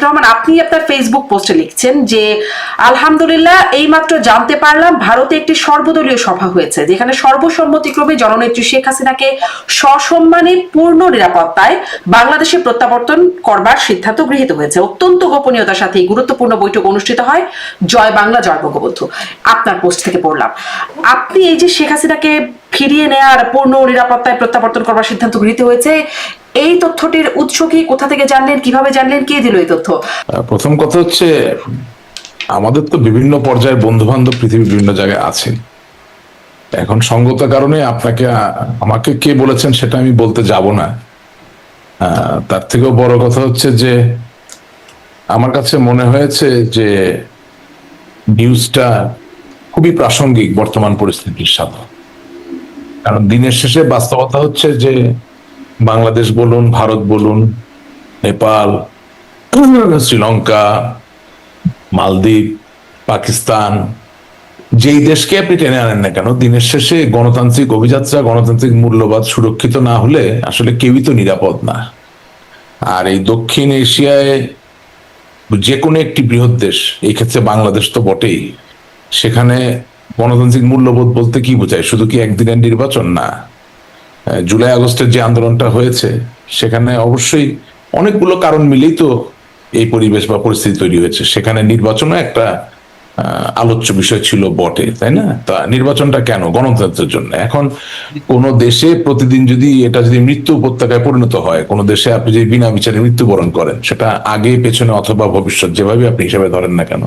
আশিক রহমান, আপনি আপনার ফেসবুক পোস্টে লিখছেন যে, আলহামদুলিল্লাহ, এইমাত্র জানতে পারলাম ভারতে একটি সর্বদলীয় সভা হয়েছে, যেখানে সর্বসম্মতিক্রমে জননেত্রী শেখ হাসিনাকে সসম্মানে পূর্ণ নিরাপত্তায় বাংলাদেশে প্রত্যাবর্তন করবার সিদ্ধান্ত গৃহীত হয়েছে। অত্যন্ত গোপনীয়তার সাথে এই গুরুত্বপূর্ণ বৈঠক অনুষ্ঠিত হয় জয় বাংলা, জয় বঙ্গবন্ধু। আপনার পোস্ট থেকে পড়লাম। আপনি এই যে শেখ হাসিনাকে ফিরিয়ে নেয়ার পূর্ণ নিরাপত্তায় প্রত্যাবর্তন করবার সিদ্ধান্ত গৃহীত হয়েছে এই তথ্যটির উৎস কি? কোথা থেকে জানলেন? কীভাবে জানলেন? কে দিল এই তথ্য? প্রথম কথা হচ্ছে, আমাদের তো বিভিন্ন পর্যায়ে বন্ধু বান্ধব পৃথিবীর বিভিন্ন জায়গায় আছেন এখন সঙ্গত কারণে আপনাকে আমাকে কে বলেছেন সেটা আমি বলতে যাব না। তার থেকেও বড় কথা হচ্ছে যে, আমার কাছে মনে হয়েছে যে, নিউজটা খুবই প্রাসঙ্গিক বর্তমান পরিস্থিতির সাথে। কারণ দিনের শেষে বাস্তবতা হচ্ছে যে বাংলাদেশ বলুন, ভারত বলুন, নেপাল, শ্রীলঙ্কা, মালদ্বীপ, পাকিস্তান, যেই দেশকে আপনি টেনে আনেন না কেন, দিনের শেষে গণতান্ত্রিক অভিযাত্রা, গণতান্ত্রিক মূল্যবাদ সুরক্ষিত না হলে আসলে কেউই তো নিরাপদ না। আর এই দক্ষিণ এশিয়ায় যে কোনো একটি বৃহৎ দেশ, এই ক্ষেত্রে বাংলাদেশ তো বটেই, সেখানে গণতান্ত্রিক মূল্যবোধ বলতে কি বোঝায়? শুধু কি একদিনের নির্বাচন? না। জুলাই আগস্টের যে আন্দোলনটা হয়েছে, সেখানে অবশ্যই অনেকগুলো কারণ মিলেই তো এই পরিবেশ বা পরিস্থিতি তৈরি হয়েছে। সেখানে নির্বাচনও একটা আলোচ্য বিষয় ছিল বটে, তাই না? তা নির্বাচনটা কেন? গণতন্ত্রের জন্য। এখন কোন দেশে প্রতিদিন যদি এটা যদি মৃত্যু উপত্যকায় পরিণত হয়, কোন দেশে আপনি যদি বিনা বিচারে মৃত্যুবরণ করেন, সেটা আগে, পেছনে অথবা ভবিষ্যৎ যেভাবে আপনি হিসাবে ধরেন না কেন?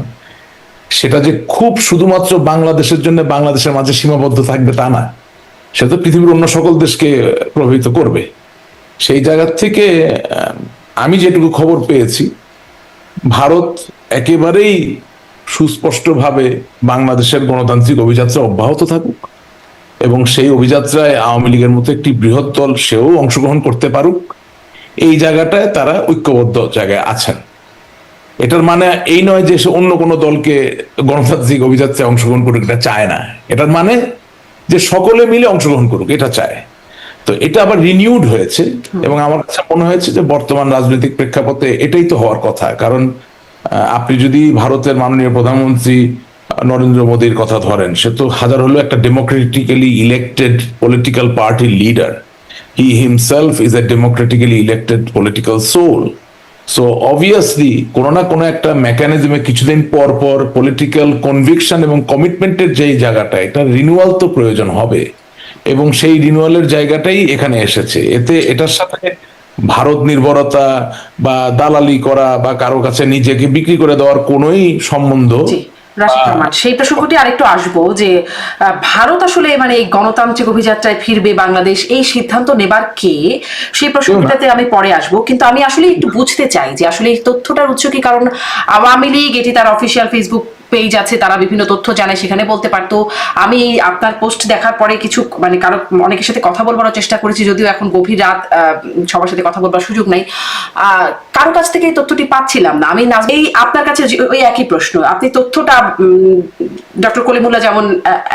সেটা যে খুব শুধুমাত্র বাংলাদেশের জন্য বাংলাদেশের মাঝে সীমাবদ্ধ থাকবে তা না। সে তো পৃথিবীর অন্য সকল দেশকে প্রভাবিত করবে। সেই জায়গার থেকে আমি যেটুকু খবর পেয়েছি, ভারত একেবারেই সুস্পষ্টভাবে বাংলাদেশের গণতান্ত্রিক অভিযাত্রা অব্যাহত থাকুক এবং সেই অভিযাত্রায় আওয়ামী লীগের মতো একটি বৃহৎ দল সেও অংশগ্রহণ করতে পারুক। এই জায়গাটায় তারা ঐক্যবদ্ধ জায়গায় আছেন। এটার মানে এই নয় যে সে অন্য কোনো দলকে গণতান্ত্রিক অভিযাত্রায় অংশগ্রহণ করুক, এটা চায় না। এটার মানে যে সকলে মিলে অংশগ্রহণ করুক এটা চায়। তো এটা আবার রিনিউড হয়েছে এবং আমার কাছে মনে হয়েছে যে বর্তমান রাজনৈতিক প্রেক্ষাপটে এটাই তো হওয়ার কথা। কারণ আপনি যদি ভারতের মাননীয় প্রধানমন্ত্রী নরেন্দ্র মোদীর কথা ধরেন সে তো হাজার হলো একটা democratically elected political party leader he himself is a democratically elected political soul so obviously কোনো না কোনো একটা মেকানিজমে কিছুদিন পর পর পলিটিক্যাল কনভিকশন এবং কমিটমেন্টের যেই জায়গাটা এটা রিনিউয়াল তো প্রয়োজন হবে। এবং সেই রিনিউয়ালের জায়গাটাই এখানে এসেছে। এতে এটার সাথে ভারত নির্ভরতা বা দালালি করা বা কারও কাছে নিজেকে বিক্রি করে দেওয়ার কোনোই সম্বন্ধ রাশিদ রহমান সেই প্রসঙ্গটি আরেকটু আসব যে ভারত আসলে মানে এই গণতান্ত্রিক অভিযাত্রায় ফিরবে বাংলাদেশ এই সিদ্ধান্ত নেবার কে? সেই প্রসঙ্গটাতে আমি পরে আসব। কিন্তু আমি আসলে একটু বুঝতে চাই যে আসলে এই তথ্যটার উৎস কি? কারণ আওয়ামী লীগ এটি তার অফিসিয়াল ফেসবুক পেজ আছে, তারা বিভিন্ন তথ্য জানে, সেখানে বলতে পারতো। আমি আপনার পোস্ট দেখার পরে কিছু মানে কারও, অনেকের সাথে কথা বলবার চেষ্টা করেছি, যদিও এখন গভীর রাত সবার সাথে কথা বলবার সুযোগ নাই। কারও কাছ থেকে এই তথ্যটি পাচ্ছিলাম না। আমি এই আপনার কাছে ওই একই প্রশ্ন। আপনি তথ্যটা ডক্টর কলিমুল্লাহ যেমন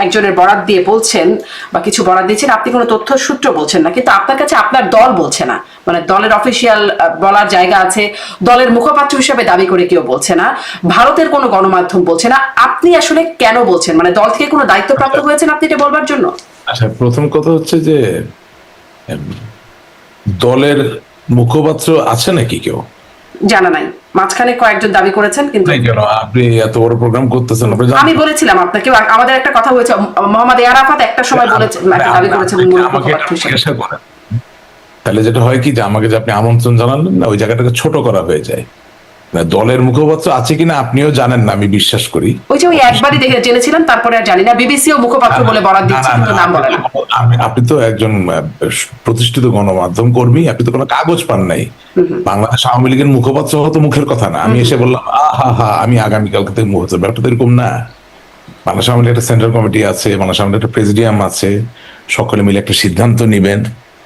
একজনের বরাদ দিয়ে বলছেন, বা কিছু বরাদ দিয়েছেন, আপনি কোনো তথ্য সূত্র বলছেন না। কিন্তু আপনার কাছে আপনার দল বলছে না। মানে দলের অফিসিয়াল বলার জায়গা আছে। দলের মুখপাত্র হিসেবে দাবি করে কেউ বলছে না। ভারতের কোনো গণমাধ্যম বলছে না আপনি আসলে কেন বলছেন? মানে দল থেকে কোনো দায়িত্বপ্রাপ্ত হয়েছেন আপনি এটা বলবার জন্য? আচ্ছা প্রথম কথা হচ্ছে যে দলের মুখপাত্র আছে নাকি কেউ? জানা নাই। মাঝখানে কয়েকজন দাবি করেছেন কিন্তু আপনি এত বড় প্রোগ্রাম করতেছেন আমি বলেছিলাম আপনাকে আমাদের একটা কথা হয়েছে মোহাম্মদ এয়ারাফাত একটা সময় বলেছেন একটা দাবি করেছেন। তাহলে যেটা হয় কি যে আমাকে যে আপনি আমন্ত্রণ জানালেন না ওই জায়গাটাকে ছোট করা হয়ে যায়। দলের মুখপাত্র আছে কিনা আপনিও জানেন না আমি বিশ্বাস করি। ওই যে ওই একবারই দেখে জেনেছিলাম তারপরে আর জানি না বিবিসিও মুখপাত্র বলে বরাদ দিচ্ছে কিন্তু নাম বলে না। আপনি- তো একজন প্রতিষ্ঠিত গণমাধ্যম কর্মী আপনি তো কোনো কাগজ পান নাই। বাংলাদেশ আওয়ামী লীগের মুখপাত্র হতো মুখের কথা না। আমি এসে বললাম আহা হা আমি আগামীকালকে থেকে মুহূর্ত ব্যাপারটা তো এরকম না। বাংলাদেশ আওয়ামী লীগের একটা সেন্ট্রাল কমিটি আছে বাংলাদেশ আওয়ামী একটা প্রেসিডিয়াম আছে সকলে মিলে একটা সিদ্ধান্ত নেবেন।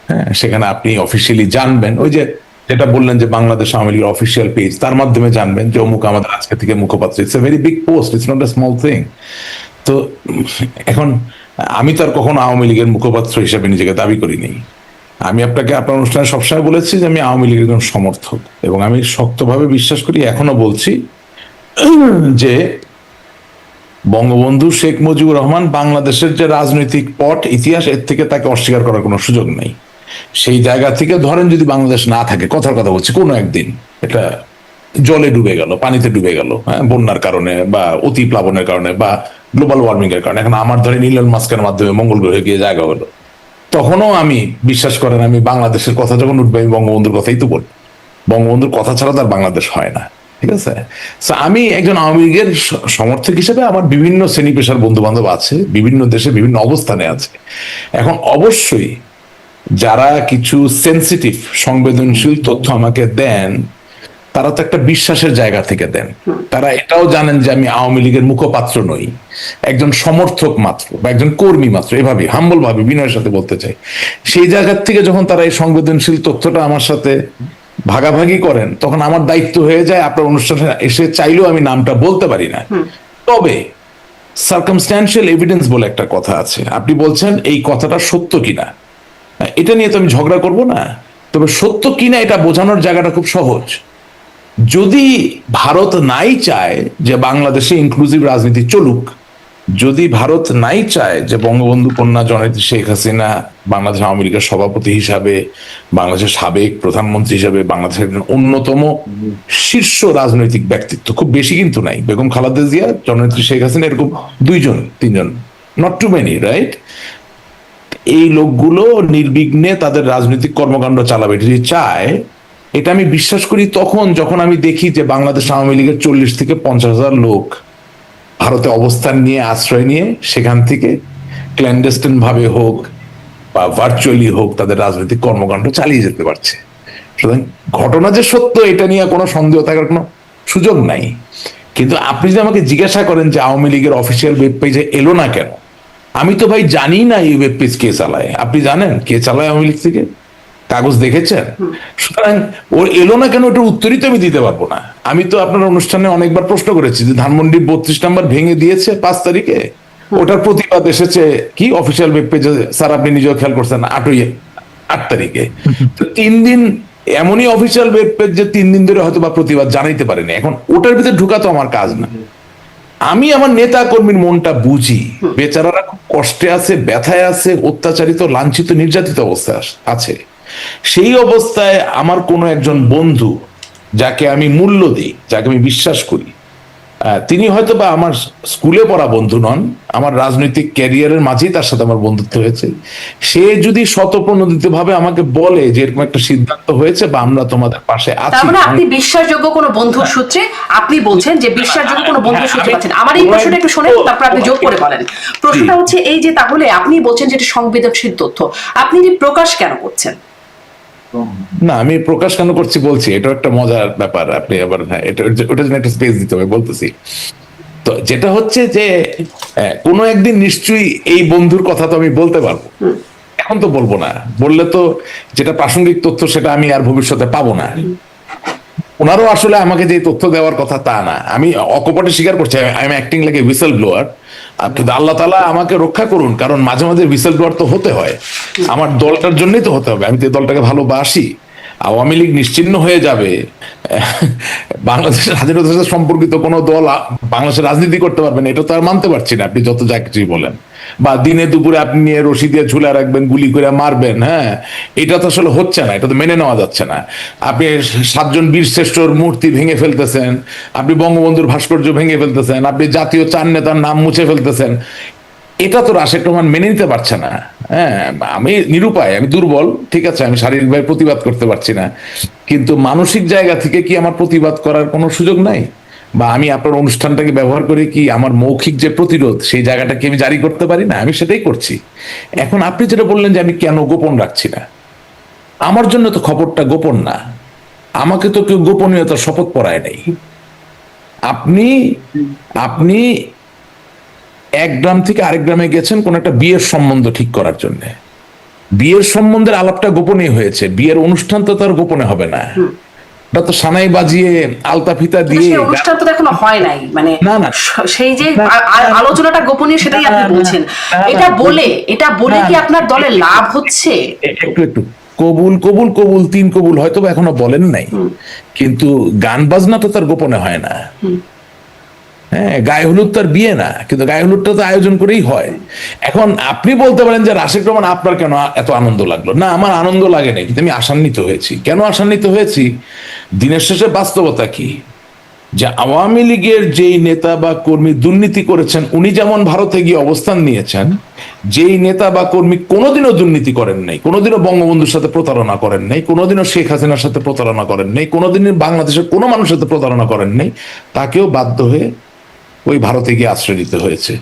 হ্যাঁ সেখানে আপনি অফিসিয়ালি জানবেন। ওই যে যেটা বললেন যে বাংলাদেশ আওয়ামী লীগের অফিসিয়াল পেজ তার মাধ্যমে জানবেন যে অমুক আমাদের আজকে থেকে মুখপাত্র। It's a very big post it's not a small thing তো, এখন, আমি তো আর কখনো আওয়ামী লীগের মুখপাত্র হিসেবে নিজেকে দাবি করিনি। আমি আপনাকে, আপনার অনুষ্ঠানে সবসময় বলেছি যে আমি আওয়ামী লীগের একজন সমর্থক। এবং আমি শক্তভাবে বিশ্বাস করি, এখনও বলছি যে বঙ্গবন্ধু শেখ মুজিবুর রহমান বাংলাদেশের যে রাজনৈতিক পট, ইতিহাস, এর থেকে তাকে অস্বীকার করার কোনো সুযোগ নেই। সেই জায়গা থেকে ধরেন যদি বাংলাদেশ না থাকে, কথার কথা বলছি, কোনো একদিন এটা জলে ডুবে গেল, পানিতে ডুবে গেল হ্যাঁ বন্যার কারণে বা অতি প্লাবনের কারণে বা গ্লোবাল ওয়ার্মিং এর কারণে, এখন আমার ধরেন ইলন মাস্কের মাধ্যমে মঙ্গল গ্রহে গিয়ে জায়গা হলো। তখনও আমি বিশ্বাস করেন, আমি বাংলাদেশের কথা যখন উঠবে, আমি বঙ্গবন্ধুর কথাই তো বলব। বঙ্গবন্ধুর কথা ছাড়া তার বাংলাদেশ হয় না, ঠিক আছে? আমি একজন আওয়ামী লীগের সমর্থক হিসেবে আমার বিভিন্ন শ্রেণি পেশার বন্ধু বান্ধব আছে, বিভিন্ন দেশে বিভিন্ন অবস্থানে আছে। এখন অবশ্যই যারা কিছু সেন্সিটিভ সংবেদনশীল তথ্য আমাকে দেন তারা তো একটা বিশ্বাসের জায়গা থেকে দেন। তারা এটাও জানেন যে আমি আওয়ামী লীগের মুখপাত্র নই। একজন সমর্থক মাত্র বা একজন কর্মী মাত্র এভাবে হাম্বল ভাবে বিনয়ের সাথে বলতে চাই। সেই জায়গার থেকে যখন তারা এই সংবেদনশীল তথ্যটা আমার সাথে ভাগাভাগি করেন তখন আমার দায়িত্ব হয়ে যায় আপনার অনুষ্ঠানে এসে চাইলেও আমি নামটা বলতে পারি না। তবে সার্কামস্ট্যান্সিয়াল এভিডেন্স বলে একটা কথা আছে। আপনি বলছেন এই কথাটা সত্য কিনা? এটা নিয়ে তো আমি ঝগড়া করব না। তবে সত্য কিনা এটা বোঝানোর জায়গাটা খুব সহজ। যদি ভারত নাই চায় যে বাংলাদেশে ইনক্লুসিভ রাজনীতি চলুক, যদি ভারত নাই চায় যে বঙ্গবন্ধু কন্যা জননেত্রী শেখ হাসিনা বাংলাদেশ আওয়ামী লীগের সভাপতি হিসাবে, বাংলাদেশের সাবেক প্রধানমন্ত্রী হিসাবে বাংলাদেশের অন্যতম শীর্ষ রাজনৈতিক ব্যক্তিত্ব, খুব বেশি কিন্তু নাই। বেগম খালেদা জিয়া জননেত্রী শেখ হাসিনা, এরকম দুইজন, তিনজন নট টু মেনি রাইট এই লোকগুলো নির্বিঘ্নে তাদের রাজনৈতিক কর্মকাণ্ড চালাবে। যদি চায়, এটা আমি বিশ্বাস করি তখন যখন আমি দেখি যে বাংলাদেশ আওয়ামী লীগের চল্লিশ থেকে পঞ্চাশ হাজার লোক ভারতে অবস্থান নিয়ে, আশ্রয় নিয়ে, সেখান থেকে ক্ল্যান্ডেস্টিন ভাবে হোক বা ভার্চুয়ালি হোক তাদের রাজনৈতিক কর্মকাণ্ড চালিয়ে যেতে পারছে। সুতরাং ঘটনা যে সত্য, এটা নিয়ে কোনো সন্দেহ থাকার কোনো সুযোগ নাই। কিন্তু আপনি যদি আমাকে জিজ্ঞাসা করেন যে আওয়ামী লীগের অফিসিয়াল ওয়েব পেজে এলো না কেন আমি তো ভাই জানি না এই ওয়েব পেজ কে চালায়। আপনি জানেন কে চালায় আওয়ামী লীগ থেকে? কাগজ দেখেছেন? সুতরাং ওর এলো না কেন ওটার উত্তরই তো আমি দিতে পারব না। আমি তো আপনার অনুষ্ঠানে অনেকবার প্রশ্ন করেছি যে ধানমন্ডি বত্রিশ নাম্বার ভেঙে দিয়েছে পাঁচ তারিখে? ওটার প্রতিবাদ এসেছে কি অফিসিয়াল ওয়েব পেজে স্যার আপনি নিজেও খেয়াল করছেন আটই আট তারিখে। তো তিন দিন এমনই অফিসিয়াল ওয়েব পেজ যে তিন দিন ধরে হয়তো বা প্রতিবাদ জানাইতে পারেনি। এখন ওটার ভিতরে ঢুকা তো আমার কাজ না। আমি আমার নেতা কর্মীর মনটা বুঝি। বেচারারা খুব কষ্টে আছে, ব্যথায় আছে, অত্যাচারিত, লাঞ্ছিত, নির্যাতিত অবস্থায় আছে। সেই অবস্থায় আমার কোনো একজন বন্ধু যাকে আমি মূল্য দিই, যাকে আমি বিশ্বাস করি তিনি হয়তো বা আমার স্কুলে পড়া বন্ধু নন আমার রাজনৈতিক ক্যারিয়ারের মাঝেই তার সাথে আমার বন্ধুত্ব হয়েছে। সে যদি শতপ্রণোদিত ভাবে আমাকে বলে যে এরকম একটা সিদ্ধান্ত হয়েছে বা আমরা তোমাদের পাশে তার আছি মানে আপনি বিশ্বাসযোগ্য কোনো বন্ধুর সূত্রে আপনি বলছেন যে বিশ্বাসযোগ্য কোনো বন্ধুর সূত্রে আমি- পাচ্ছেন। আমার এই প্রশ্নটা একটু শোনেন তারপর আপনি যোগ করে বলেন। প্রশ্নটা হচ্ছে এই যে তাহলে আপনি বলছেন যে এটা সংবেদনশীল তথ্য। আপনি যে প্রকাশ কেন করছেন? না, আমি প্রকাশ কেন করছি বলছি এটা একটা মজার ব্যাপার, আপনি আবার হ্যাঁ এটা ওটা জন্য একটা স্পেস দিতে হবে, বলতেছি। তো যেটা হচ্ছে যে কোনো একদিন নিশ্চয়ই এই বন্ধুর কথা তো আমি বলতে পারব। এখন তো বলব না। বললে তো যেটা প্রাসঙ্গিক তথ্য, সেটা আমি আর ভবিষ্যতে পাবো না। ওনারও আসলে আমাকে যে তথ্য দেওয়ার কথা তা না। আমি অকপটে স্বীকার করছি I am acting like a whistle blower কিন্তু আল্লাহ তালা আমাকে রক্ষা করুন, কারণ মাঝে মাঝে বিসেল তো হতে হয়। আমার দলটার জন্যই তো হতে হবে। আমি তো দলটাকে ভালোবাসি। আওয়ামী লীগ নিশ্চিন্ন হয়ে যাবে, বাংলাদেশের স্বাধীনতার সাথে সম্পর্কিত কোনো দল বাংলাদেশের রাজনীতি করতে পারবেন এটা তো আর মানতে পারছি না, আপনি যত যা কিছুই বলেন। বা দিনে দুপুরে আপনি নিয়ে রশি দিয়ে ঝুলে রাখবেন, গুলি করে মারবেন হ্যাঁ? এটা তো আসলে হচ্ছে না, এটা তো মেনে নেওয়া যাচ্ছে না। আপনি সাতজন বীর শ্রেষ্ঠর মূর্তি ভেঙে ফেলতেছেন, আপনি বঙ্গবন্ধুর ভাস্কর্য ভেঙে ফেলতেছেন, আপনি জাতীয় চার নেতার নাম মুছে ফেলতেছেন এটা তো রাশেদ রহমান মেনে নিতে পারছে না। হ্যাঁ আমি নিরুপায়, আমি দুর্বল, ঠিক আছে, আমি শারীরিকভাবে প্রতিবাদ করতে পারছি না। কিন্তু মানসিক জায়গা থেকে কি আমার প্রতিবাদ করার কোনো সুযোগ নাই? বা আমি আপনার অনুষ্ঠানটাকে ব্যবহার করে কি আমার মৌখিক যে প্রতিরোধ, সেই জায়গাটাকে আমি জারি করতে পারি না? আমি সেটাই করছি। এখন আপনি যেটা বললেন যে আমি কেন গোপন রাখছি না, আমার জন্য তো খবরটা গোপন না। আমাকে তো কেউ গোপনীয়তার শপথ পড়ায় নাই। আপনি আপনি এক গ্রাম থেকে আরেক গ্রামে গেছেন কোন একটা বিয়ের সম্বন্ধ ঠিক করার জন্য। বিয়ের সম্বন্ধের আলাপটা গোপনে হয়েছে। বিয়ের অনুষ্ঠান তো তার গোপনে হবে না। ওটা তো সানাই বাজিয়ে আলতা ফিতা দিয়ে অনুষ্ঠান তো এখনও হয় নাই। মানে না, না। সেই যে আলোচনাটা গোপনীয় সেটাই আপনি বলছেন। এটা বলে এটা বলে কি আপনার দলের লাভ হচ্ছে? একটু একটু কবুল কবুল কবুল তিন কবুল হয়তো বা এখনও বলেন নাই। কিন্তু গান বাজনা তো তার গোপনে হয় না। হ্যাঁ গায়ে হলুদ তার বিয়ে না, কিন্তু গায়ে হলুদটা তো আয়োজন করেই হয়। এখন আপনি বলতে পারেন যে রাশিক রহমান, আপনার কেন এত আনন্দ লাগল? না, আমার আনন্দ লাগে না কিন্তু আমি আশান্বিত হয়েছি। কেন আশান্বিত হয়েছি? দিনের শেষে বাস্তবতা কি? যে আওয়ামী লীগের যেই নেতা বা কর্মী দুর্নীতি করেছেন, উনি যেমন ভারতে গিয়ে অবস্থান নিয়েছেন, যেই নেতা বা কর্মী কোনোদিনও দুর্নীতি করেন নাই, কোনোদিনও বঙ্গবন্ধুর সাথে প্রতারণা করেন নাই, কোনোদিনও শেখ হাসিনার সাথে প্রতারণা করেন নাই, কোনোদিনই বাংলাদেশের কোনো মানুষের সাথে প্রতারণা করেন নাই, তাকেও বাধ্য হয়ে ওই ভারতে গিয়ে আশ্রয় নিতে হয়েছে।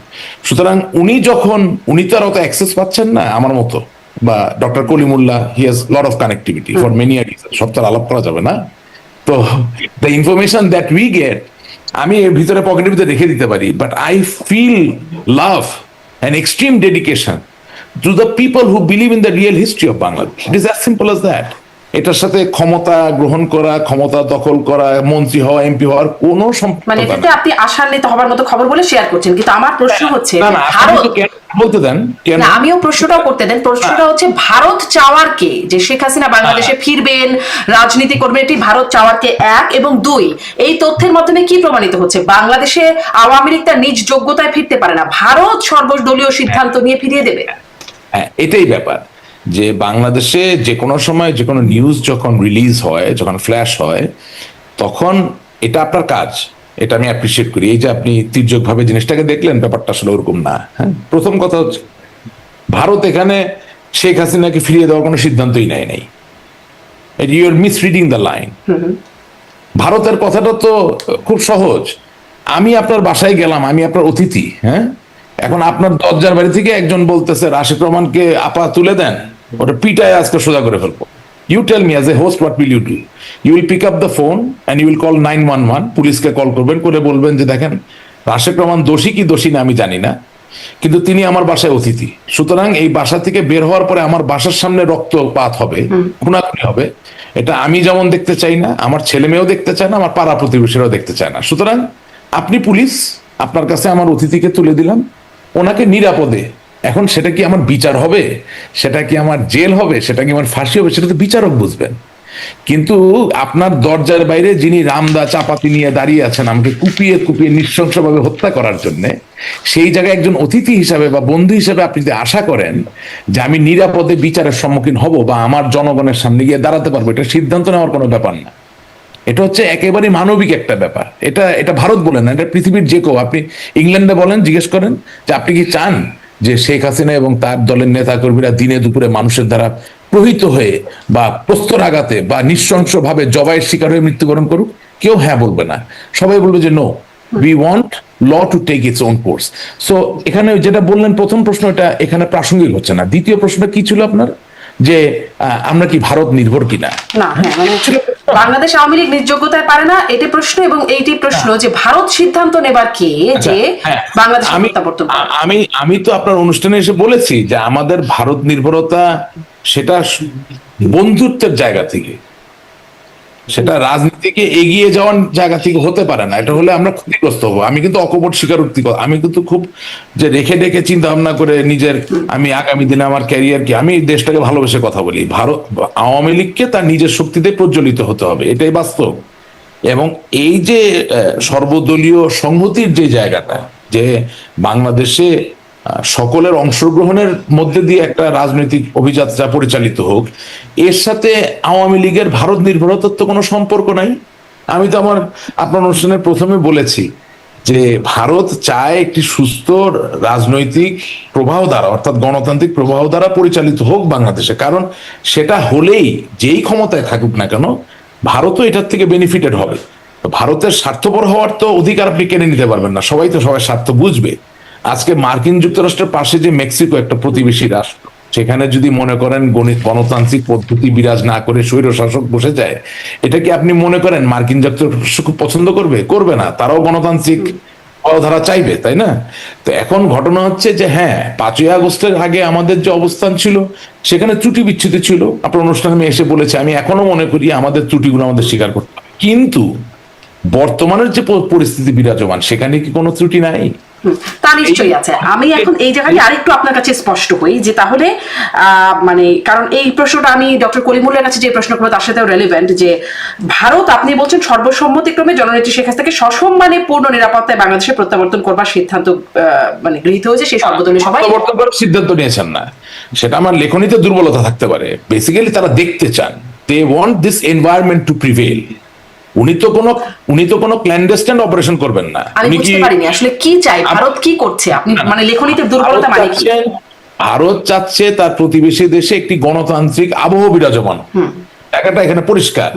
সুতরাং উনি যখন, উনি তো আর অত অ্যাক্সেস পাচ্ছেন না আমার মতো, বা doctor Kalimullah he has lot of connectivity for many সব তো আর আলাপ করা যাবে না। তো the information that we get আমি এর ভিতরে পকেটের ভিতরে রেখে দিতে পারি but I feel love and extreme dedication to the people who believe in the real history of Bangladesh it is as simple as that এটার সাথে ক্ষমতা গ্রহণ করা ক্ষমতা দখল করা মন্ত্রী হওয়া এমপি হওয়ার কোনো মানে এটাতে আপনি আশান্বিত হবার মতো খবর বলে শেয়ার করছেন কিন্তু আমার প্রশ্ন হচ্ছে ভারত বলতে দেন কেন? আমিও প্রশ্নটাও করতে দেন। প্রশ্নটা হচ্ছে ভারত চাওয়ার কে? যে শেখ হাসিনা বাংলাদেশে ফিরবেন রাজনীতি করবেন এটি ভারত চাওয়ার কে? এক এবং দুই। এই তথ্যের মাধ্যমে কি প্রমাণিত হচ্ছে? বাংলাদেশে আওয়ামী লীগ তার নিজ যোগ্যতায় ফিরতে পারে না। ভারত সর্বদলীয় সিদ্ধান্ত নিয়ে ফিরিয়ে দেবে। হ্যাঁ এটাই ব্যাপার। যে বাংলাদেশে যে কোনো সময় যে কোনো নিউজ যখন রিলিজ হয় যখন ফ্ল্যাশ হয় তখন এটা আপনার কাজ। এটা আমি অ্যাপ্রিসিয়েট করি। এই যে আপনি তির্যক ভাবে জিনিসটাকে দেখলেন ব্যাপারটা আসলে ওরকম না হ্যাঁ? প্রথম কথা হচ্ছে ভারত এখানে শেখ হাসিনাকে ফিরিয়ে দেওয়ার কোনো সিদ্ধান্তই নেয় নাই। You are misreading the line ভারতের কথাটা তো খুব সহজ। আমি আপনার বাসায় গেলাম আমি আপনার অতিথি হ্যাঁ? এখন আপনার দরজার বাড়ি থেকে একজন বলতেছে রাশিক রহমানকে আপা তুলে দেন। ওটা পিটায় আজকে সোজা করে ফেলব। You tell me as a host what will you do you will pick up the phone and you will call nine one one পুলিশকে কল করবেন করে বলবেন যে দেখেন রাশেক রহমান দোষী কি দোষী না আমি জানি না কিন্তু তিনি আমার বাসায় অতিথি। সুতরাং এই বাসা থেকে বের হওয়ার পরে আমার বাসার সামনে রক্তপাত হবে খুনাখুনি হবে। এটা আমি যেমন দেখতে চাই না আমার ছেলে মেয়েও দেখতে চায় না আমার পাড়া প্রতিবেশীরাও দেখতে চায় না। সুতরাং আপনি পুলিশ আপনার কাছে আমার অতিথিকে তুলে দিলাম ওনাকে নিরাপদে এখন সেটা কি আমার বিচার হবে? সেটা কি আমার জেল হবে? সেটা কি আমার ফাঁসি হবে? সেটা তো বিচারক বুঝবেন। কিন্তু আপনার দরজার বাইরে যিনি রামদা চাপাতি নিয়ে দাঁড়িয়ে আছেন, আমাকে কুপিয়ে কুপিয়ে নৃশংসভাবে হত্যা করার জন্য, সেই জায়গায় একজন অতিথি হিসাবে বা বন্ধু হিসাবে আপনি যদি আশা করেন যে আমি নিরাপদে বিচারের সম্মুখীন হব বা আমার জনগণের সামনে গিয়ে দাঁড়াতে পারব, এটা সিদ্ধান্ত নেওয়ার কোনো ব্যাপার না। এটা হচ্ছে একেবারে মানবিক একটা ব্যাপার। এটা এটা ভারত বলেন না, এটা পৃথিবীর যে কেউ। আপনি ইংল্যান্ডে বলেন, জিজ্ঞেস করেন যে আপনি কি চান যে শেখ হাসিনা এবং তার দলের নেতাকর্মীরা দিনে দুপুরে মানুষের দ্বারা প্রহিত হয়ে বা প্রস্তর প্রস্তরাঘাতে বা নৃশংসভাবে জবাইয়ের শিকার হয়ে মৃত্যুবরণ করুক, কেউ হ্যাঁ বলবে না। সবাই বলবে যে no we want law to take its own course so এখানে যেটা বললেন, প্রথম প্রশ্ন এটা এখানে প্রাসঙ্গিক হচ্ছে না। দ্বিতীয় প্রশ্ন কি ছিল আপনার? যে আমরা কি ভারত নির্ভর কিনা? না হ্যাঁ মানে বাংলাদেশ আওয়ামী লীগ নির্যোগ্যতায় পারে না এটি প্রশ্ন এবং এইটি প্রশ্ন যে ভারত সিদ্ধান্ত নেবার কে? যে হ্যাঁ, বাংলাদেশ আমি আমি আমি তো আপনার অনুষ্ঠানে এসে বলেছি যে আমাদের ভারত নির্ভরতা সেটা বন্ধুত্বের জায়গা থেকে। সেটা রাজনীতিকে এগিয়ে যাওয়ার জায়গা থেকে হতে পারে না। এটা হলে আমরা ক্ষতিগ্রস্ত হব। আমি কিন্তু অকপট স্বীকারোক্তি কর- আমি কিন্তু খুব যে রেখে রেখে চিন্তা ভাবনা করে নিজের, আমি আগামী দিনে আমার ক্যারিয়ার কি আমি দেশটাকে ভালোবেসে কথা বলি। ভারত, আওয়ামী লীগকে তার নিজের শক্তিতে প্রজ্বলিত হতে হবে। এটাই বাস্তব। এবং এই যে সর্বদলীয় সংহতির যে জায়গাটা, যে বাংলাদেশে সকলের অংশগ্রহণের মধ্যে দিয়ে একটা রাজনৈতিক অভিযাত্রা পরিচালিত হোক, এর সাথে আওয়ামী লীগের ভারত নির্ভরতার তো কোনো সম্পর্ক নাই। আমি তো আমার, আপনার অনুষ্ঠানের প্রথমে বলেছি যে ভারত চায় একটি সুস্থ রাজনৈতিক প্রবাহ দ্বারা, অর্থাৎ গণতান্ত্রিক প্রবাহ দ্বারা পরিচালিত হোক বাংলাদেশে। কারণ সেটা হলেই যেই ক্ষমতায় থাকুক না কেন, ভারতও এটার থেকে বেনিফিটেড হবে। ভারতের স্বার্থপর হওয়ার তো অধিকার আপনি কেনে নিতে পারবেন না। সবাই তো সবাই স্বার্থ বুঝবে। আজকে মার্কিন যুক্তরাষ্ট্রের পাশে যে মেক্সিকো একটা প্রতিবেশী রাষ্ট্র, সেখানে যদি মনে করেন গণিত, গণতান্ত্রিক পদ্ধতি বিরাজ না করে স্বৈর শাসক বসে যায়, এটা কি আপনি মনে করেন মার্কিন যুক্তরাষ্ট্র খুব পছন্দ করবে? করবে না, তারাও গণতান্ত্রিক ধারা চাইবে, তাই না? তো এখন ঘটনা হচ্ছে যে হ্যাঁ পাঁচই আগস্টের আগে আমাদের যে অবস্থান ছিল, সেখানে ত্রুটি বিচ্ছুতি ছিল। আপনার অনুষ্ঠানে আমি এসে বলেছি, আমি এখনও মনে করি আমাদের ত্রুটিগুলো আমাদের স্বীকার করতে কিন্তু বর্তমানের যে পরিস্থিতি বিরাজমান, সেখানে কি কোনো ত্রুটি নাই? তা নিশ্চয়ই আছে। আমি এখন এই জায়গাটা আরেকটু আপনার কাছে স্পষ্ট হই যে তাহলে মানে কারণ এই প্রশ্নটা আমি ডক্টর কলিমুল্লার কাছে যে প্রশ্ন করব তার সাথেও রেলিভেন্ট যে ভারত আপনি বলছেন সর্বসম্মতিক্রমে জননেত্রী শেখ হাসিনাকে সসম্মানে পূর্ণ নিরাপত্তায় বাংলাদেশে প্রত্যাবর্তন করবার সিদ্ধান্ত মানে গৃহীত হয়েছে সেই সর্বদলীয় সবাই প্রত্যাবর্তন করার সিদ্ধান্ত নিয়েছেন না। সেটা আমার লেখনীতে দুর্বলতা থাকতে পারে। বেসিক্যালি তারা দেখতে চান। They want this environment to prevail উনি তো কোনো উনি তো কোনো ক্ল্যান্ডেস্টেন্ট অপারেশন করবেন না। আমি বুঝতে পারিনি আসলে কি চাই? ভারত কি করছে? আপনি মানে লেখনীতে দুর্বলতা মানে কি? ভারত চাচ্ছে তার প্রতিবেশী দেশে একটি গণতান্ত্রিক আবহ বিরাজমান। জায়গাটা এখানে পরিষ্কার।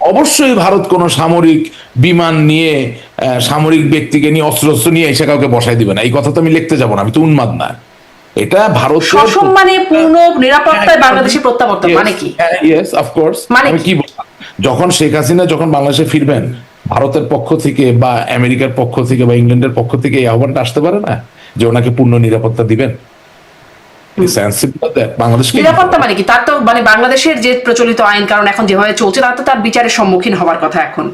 অবশ্যই ভারত কোন সামরিক বিমান নিয়ে সামরিক ব্যক্তিকে নিয়ে অস্ত্র অস্ত্র নিয়ে এসে কাউকে বসাই দিবে না। এই কথা তো আমি লিখতে যাব না আমি তো উন্মাদ না। এটা ভারত সসম্মানে পূর্ণ নিরাপত্তায় বাংলাদেশে প্রত্যাবর্তন মানে কি? ইয়েস অফকোর্স মানে কি? কি বললাম? যখন শেখ হাসিনা যখন বাংলাদেশে ফিরবেন, ভারতের পক্ষ থেকে বা আমেরিকার পক্ষ থেকে বা ইংল্যান্ডের পক্ষ থেকে এই আহ্বানটা আসতে পারে না যে ওনাকে পূর্ণ নিরাপত্তা দিবেন? নিরাপত্তা মানে কি? তার তো মানে বাংলাদেশের যে প্রচলিত আইন কারণ এখন যেভাবে চলছে তার তো তার বিচারের সম্মুখীন হওয়ার কথা এখন।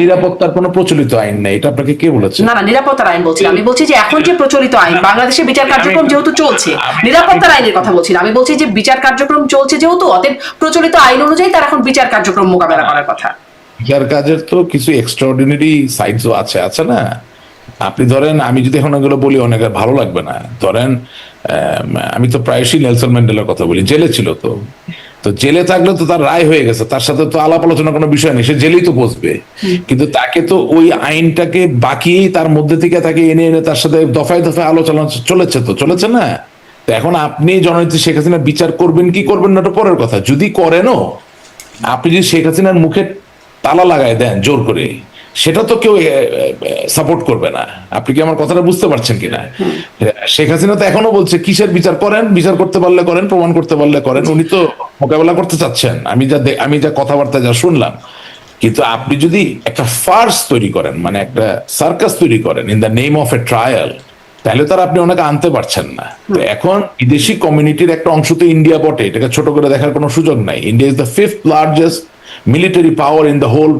নিরাপত্তার কোনো প্রচলিত আইন নেই এটা আপনাকে কে বলেছে? না না নিরাপত্তার আইন বলছি আমি বলছি যে এখন যে প্রচলিত আইন বাংলাদেশে বিচার কার্যক্রম যেহেতু চলছে নিরাপত্তার আইনের কথা বলছি আমি বলছি যে বিচার কার্যক্রম চলছে যেহেতু অতএব প্রচলিত আইন অনুযায়ী তার এখন বিচার কার্যক্রম মোকাবেলা করার কথা। বিচার কাজের তো কিছু এক্সট্রাঅর্ডিনারি সাইডসও আছে আছে না? আপনি ধরেন আমি যদি এখন এগুলো বলি অনেক ভালো লাগবে না। ধরেন আমি তো প্রায়শই নেলসন ম্যান্ডেলার কথা বলি। জেলে ছিল তো। তো জেলে থাকলে তো তার রায় হয়ে গেছে। তার সাথে তো আলাপ আলোচনা কোনো বিষয় নেই। সে জেলেই তো বসবে। কিন্তু তাকে তো ওই আইনটাকে বাকি তার মধ্যে থেকে তাকে এনে এনে তার সাথে দফায় দফায় আলোচনা চলেছে তো। চলেছে না? তো এখন আপনি জননেত্রী শেখ হাসিনা বিচার করবেন কি করবেন না পরের কথা। যদি করেনও আপনি যদি শেখ হাসিনার মুখে তালা লাগায় দেন জোর করে সেটা তো কেউ সাপোর্ট করবে না। আপনি কি আমার কথাটা বুঝতে পারছেন কিনা? শেখ হাসিনা তো এখনও বলছে, কিসের বিচার করেন? বিচার করতে পারলে করেন, প্রমাণ করতে পারলে করেন। উনি তো মোকাবেলা করতে চাচ্ছেন। আমি যা আমি যা কথাবার্তা যা শুনলাম, কিন্তু আপনি যদি একটা ফার্স তৈরি করেন মানে একটা সার্কাস তৈরি করেন in the name of a trial তাহলে তার আপনি ওনাকে আনতে পারছেন না। তো এখন বিদেশি কমিউনিটির একটা অংশ তো ইন্ডিয়া বটে। এটাকে ছোট করে দেখার কোনো সুযোগ নাই। India is the fifth largest military power in the whole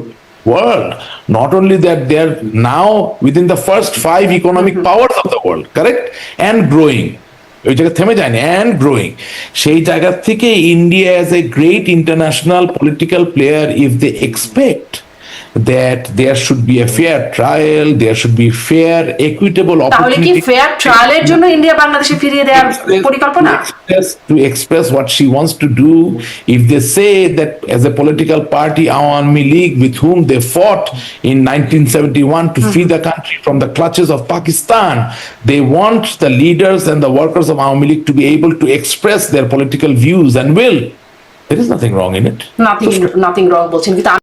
world. Not only that, they are now within the first five economic powers of the world, correct? And growing. ওই জায়গা থেমে যায়নি অ্যান্ড গ্রোয়িং সেই জায়গা থেকে India as a great international political player if they expect that there should be a fair trial, there should be fair, equitable তাহলে কি opportunity. Fair ট্রায়ালের জন্য ইন্ডিয়া বাংলাদেশে ফিরিয়ে দেওয়ার express- পরিকল্পনা to express, to express what she wants to do. If they say that as a political party, Awami League, with whom they fought in 1971 to free the country from the clutches of Pakistan, they want the leaders and the workers of Awami League to be able to express their political views and will. There is nothing wrong in it. Nothing nothing wrong বলছেন কিন্তু